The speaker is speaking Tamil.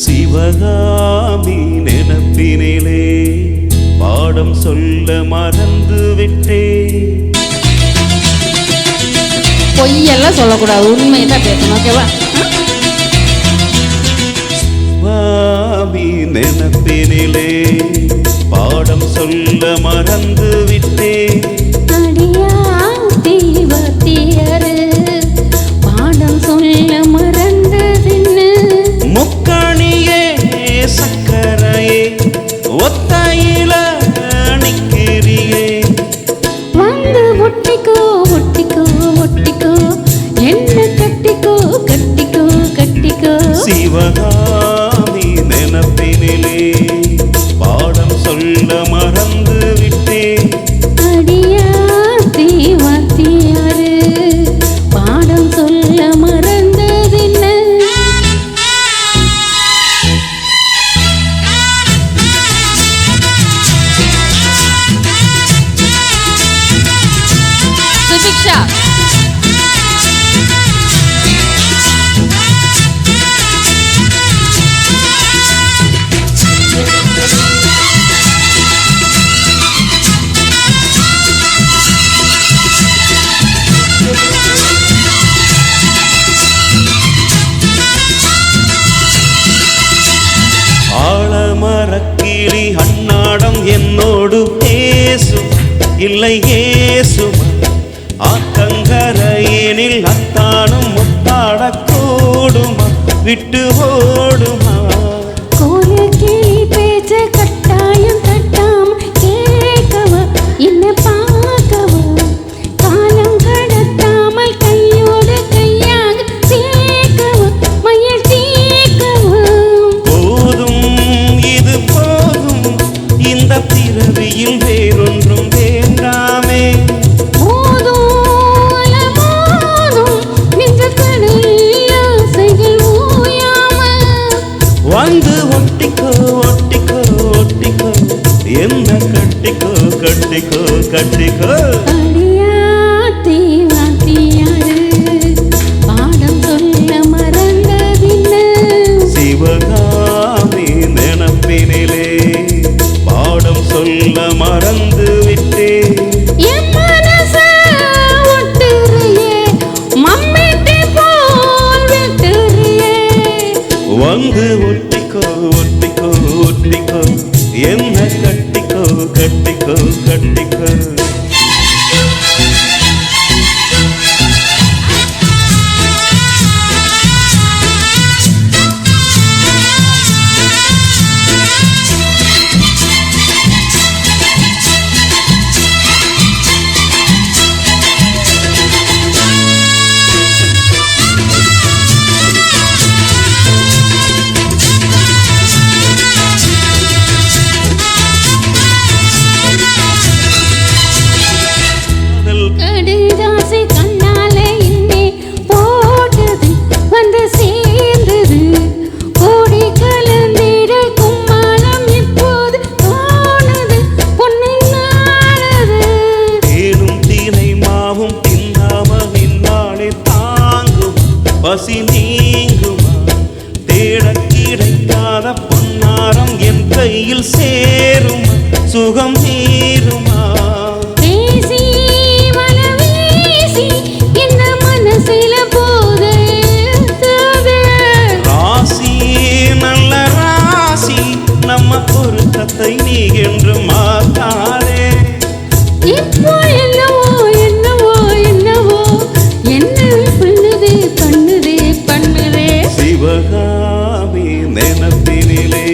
சிவகாமி நினப்பினிலே பாடம் சொல்ல மறந்து விட்டே. பொய்யெல்லாம் சொல்லக்கூடாது உண்மையை தான் பேசணும் ஓகேவா? சிவாமி நினப்பினிலே பாடம் சொல்ல மறந்து விட்டேன் você. இல்லை ஏசுமா ஆத்தங்கரையினில் அத்தானும் முத்தாடக்கூடுமா விட்டு ஓடுமா? கட்டிக்கோ கட்டிக்கோ. சிவகாமி நினப்பினிலே பாடம் சொல்ல மறந்து விட்டே. வந்து గట్టికో గట్టికో గట్టికో பொல்லாத பொன்னாரம் என் கையில் சேரும். சுகம் நீருமா? நம்ம பொருத்தத்தை நீ என்று மாத்தாதே இப்போ நெனப்பினிலே